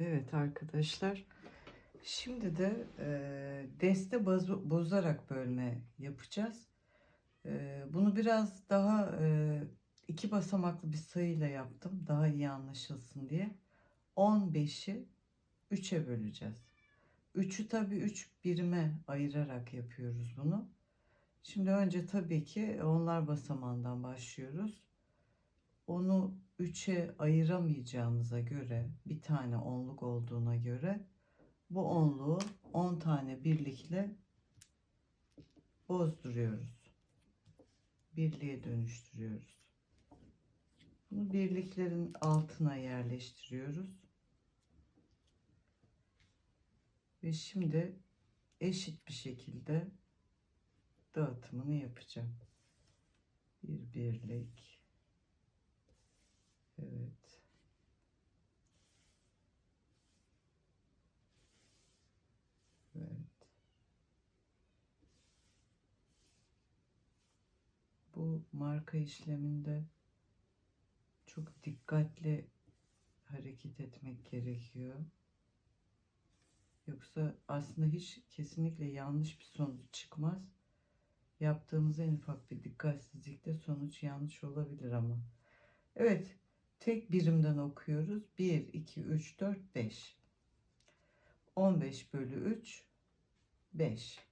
Evet arkadaşlar. Şimdi de e, deste bozarak bölme yapacağız. E, bunu biraz daha e, iki basamaklı bir sayıyla yaptım. Daha iyi anlaşılsın diye. 15'i 3'e böleceğiz. 3'ü tabii 3 birime ayırarak yapıyoruz bunu. Şimdi önce tabii ki onlar basamağından başlıyoruz. Onu 3'e ayıramayacağımıza göre bir tane onluk olduğuna göre bu onluğu 10 tane birlikle bozduruyoruz. Birliğe dönüştürüyoruz. Bunu birliklerin altına yerleştiriyoruz. Ve şimdi eşit bir şekilde dağıtımını yapacağım. Bir birlik. Evet. Evet. Bu marka işleminde çok dikkatli hareket etmek gerekiyor. Yoksa aslında hiç kesinlikle yanlış bir sonuç çıkmaz. Yaptığımız en ufak bir dikkatsizlikte sonuç yanlış olabilir ama. Evet, tek birimden okuyoruz. 1, 2, 3, 4, 5. 15 bölü 3, 5.